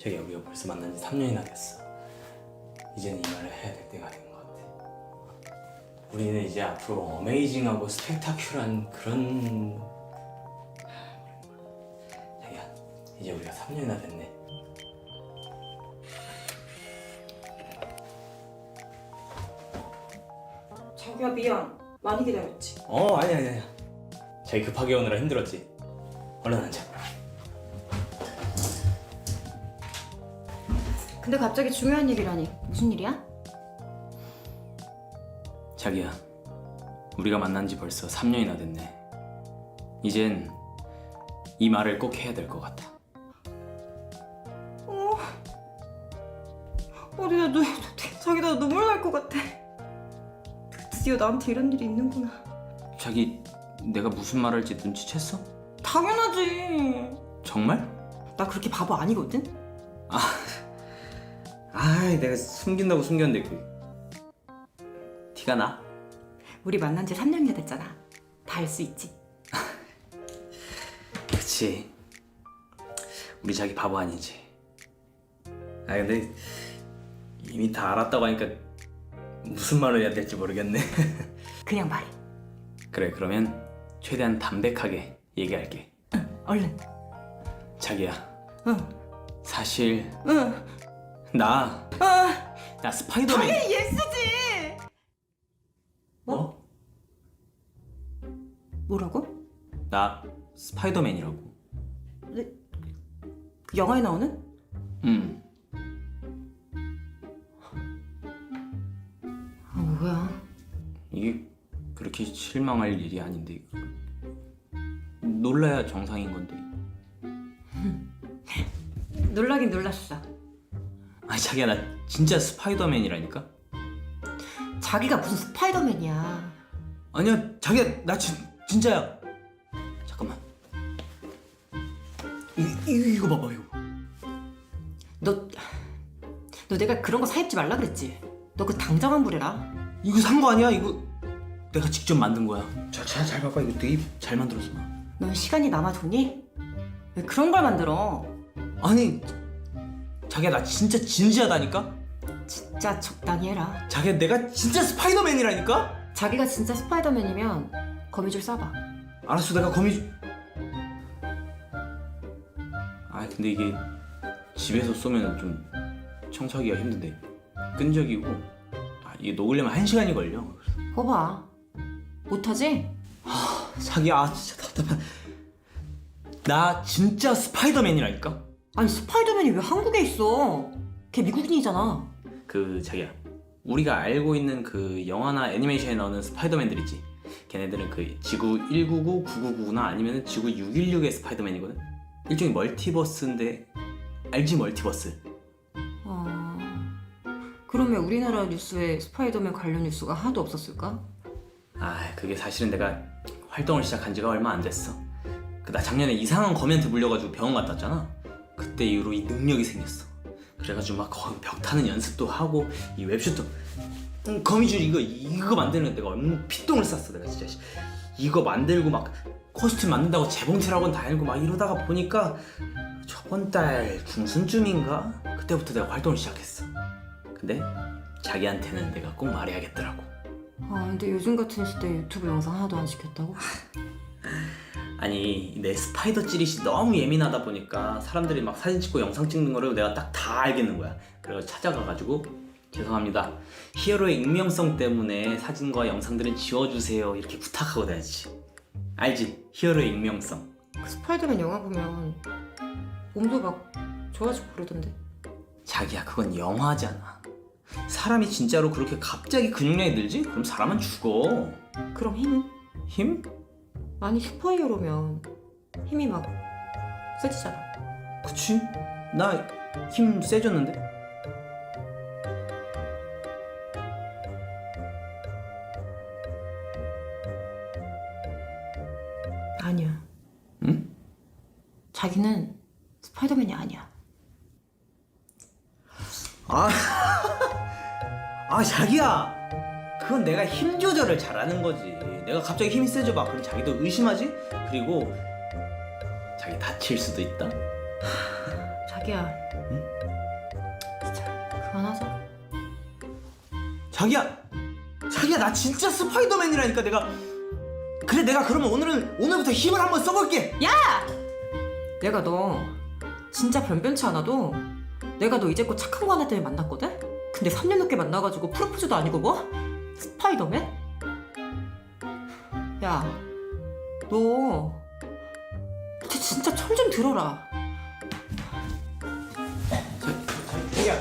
자기야 우리가 벌써 만난 지 3년이나 됐어. 이제는 이 말을 해야 될 때가 된 것 같아. 우리는 이제 앞으로 어메이징하고 스펙타큐란 그런 자기야 이제 우리가 3년이나 됐네. 자기야 미안 많이 기다렸지 어 아니 아니 아니. 자기 급하게 오느라 힘들었지. 얼른 앉아. 근데 갑자기 중요한 일이라니 무슨 일이야? 자기야, 우리가 만난 지 벌써 3년이나 됐네. 이젠 이 말을 꼭 해야 될 것 같아. 어디 나 눈, 자기 나 눈물 날 것 같아 드디어 나한테 이런 일이 있는구나 자기, 내가 무슨 말 할지 눈치챘어? 당연하지 정말? 나 그렇게 바보 아니거든? 아 이, 내가 숨긴다고 숨겼는데 그 티가 나? 우리 만난 지 3년이나 됐잖아 다 알 수 있지 그치. 우리 자기 바보 아니지. 아 근데 이미 다 알았다고 하니까 무슨 말을 해야 될지 모르겠네. 그냥 말해 그래, 그러면 최대한 담백하게 얘기할게. 얼른 자기야, 응 사실 응. 나, 아, 나 스파이더맨. 당연히 예스지 뭐? 뭐라고? 나 스파이더맨이라고. 그 영화에 나오는? 응. 아 뭐야 이게 그렇게 실망할 일이 아닌데 놀라야 정상인 건데. 놀라긴 놀랐어 아 자기야 나 진짜 스파이더맨이라니까. 자기가 무슨 스파이더맨이야 아니야 자기야 나 진, 진짜야. 잠깐만. 이, 이 이거 봐봐 이거. 너, 너 내가 그런 거 사입지 말라 그랬지? 너 그 당장 환불해라. 이거 산 거 아니야 이거. 내가 직접 만든 거야. 자잘 잘 봐봐 이거 되게 잘 만들었어. 넌 시간이 남아도니? 왜 그런 걸 만들어? 아니 자기야 나 진짜 진지하다니까. 진짜 적당히 해라. 자기야 내가 진짜 스파이더맨이라니까. 자기가 진짜 스파이더맨이면 거미줄 쏴봐. 알았어 내가 거미 아 근데 이게 집에서 쏘면 좀 청소하기가 힘든데 끈적이고 아, 이게 녹으려면 한 시간이 걸려 거봐. 못하지? 자기야 아, 진짜 답답한 나 진짜 스파이더맨이라니까 아니 스파이더맨이 왜 한국에 있어? 걔 미국인이잖아. 그 자기야 우리가 알고 있는 그 영화나 애니메이션에 나오는 스파이더맨들 있지 걔네들은 그 지구 199, 999나 아니면 지구 616의 스파이더맨이거든 일종의 멀티버스인데 알지 멀티버스 어... 그러면 우리나라 뉴스에 스파이더맨 관련 뉴스가 하나도 없었을까? 아 그게 사실은 내가 활동을 시작한 지가 얼마 안 됐어 그 나 작년에 이상한 거미한테 물려가지고 병원 갔다 왔잖아 그때 이후로 이 능력이 생겼어. 그래가지고 막 거기 벽 타는 연습도 하고 이 웹툰도. 음, 거미줄 이거 이거 만드는 데가 얼마나 피똥을 쌌어 내가 진짜. 이거 만들고 막 코스튬 만든다고 재봉틀학원 다니고 막 이러다가 보니까 저번 달 중순쯤인가? 그때부터 내가 활동을 시작했어. 근데 자기한테는 내가 꼭 말해야겠더라고. 아 근데 요즘 같은 시대에 유튜브 영상 하나도 안 시켰다고? 아니 내 스파이더 찌릿이 너무 예민하다 보니까 사람들이 막 사진 찍고 영상 찍는 거를 내가 딱 다 알겠는 거야 그래서 찾아가가지고 죄송합니다 히어로의 익명성 때문에 사진과 영상들은 지워주세요 이렇게 부탁하고 다니지 알지 히어로의 익명성 그 스파이더맨 영화 보면 몸도 막 좋아지고 그러던데. 자기야 그건 영화잖아 사람이 진짜로 그렇게 갑자기 근육량이 늘지? 그럼 사람은 죽어 그럼 힘은? 힘? 아니 슈퍼히어로면 힘이 막 세지잖아. 그치 나 힘 세졌는데 아니야. 응? 자기는 스파이더맨이 아니야. 아, 아 자기야 그건 내가 힘 조절을 잘하는 거지 내가 갑자기 힘이 세져 봐 그럼 자기도 의심하지? 그리고 자기 다칠 수도 있다 자 자기야. 진짜 그만하자. 자기야 자기야 나 진짜 스파이더맨이라니까 내가 그래 내가 그러면 오늘은 오늘부터 힘을 한번 써볼게 내가 너 진짜 변변치 않아도 내가 너 이제 곧 착한 거 하나 때문에 만났거든? 근데 3년 넘게 만나가지고 프로포즈도 아니고 뭐? 스파이더맨? 야, 너 진짜 철 좀 들어라. 자기야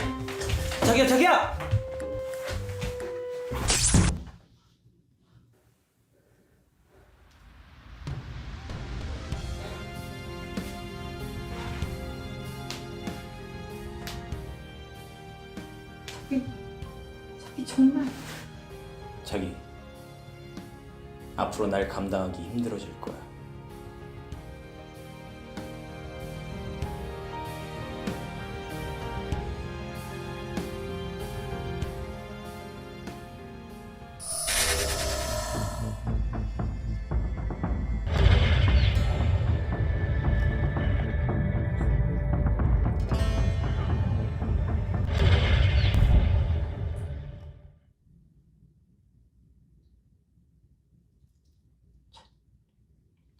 자기야 자기야 자기 정말 자기 앞으로 날 감당하기 힘들어질 거야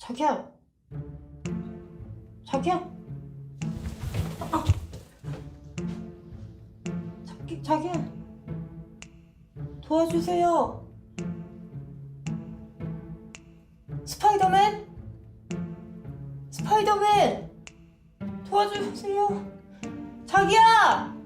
자기야. 자기야. 아. 자기 자기야. 도와주세요. 스파이더맨? 스파이더맨! 도와주세요. 자기야!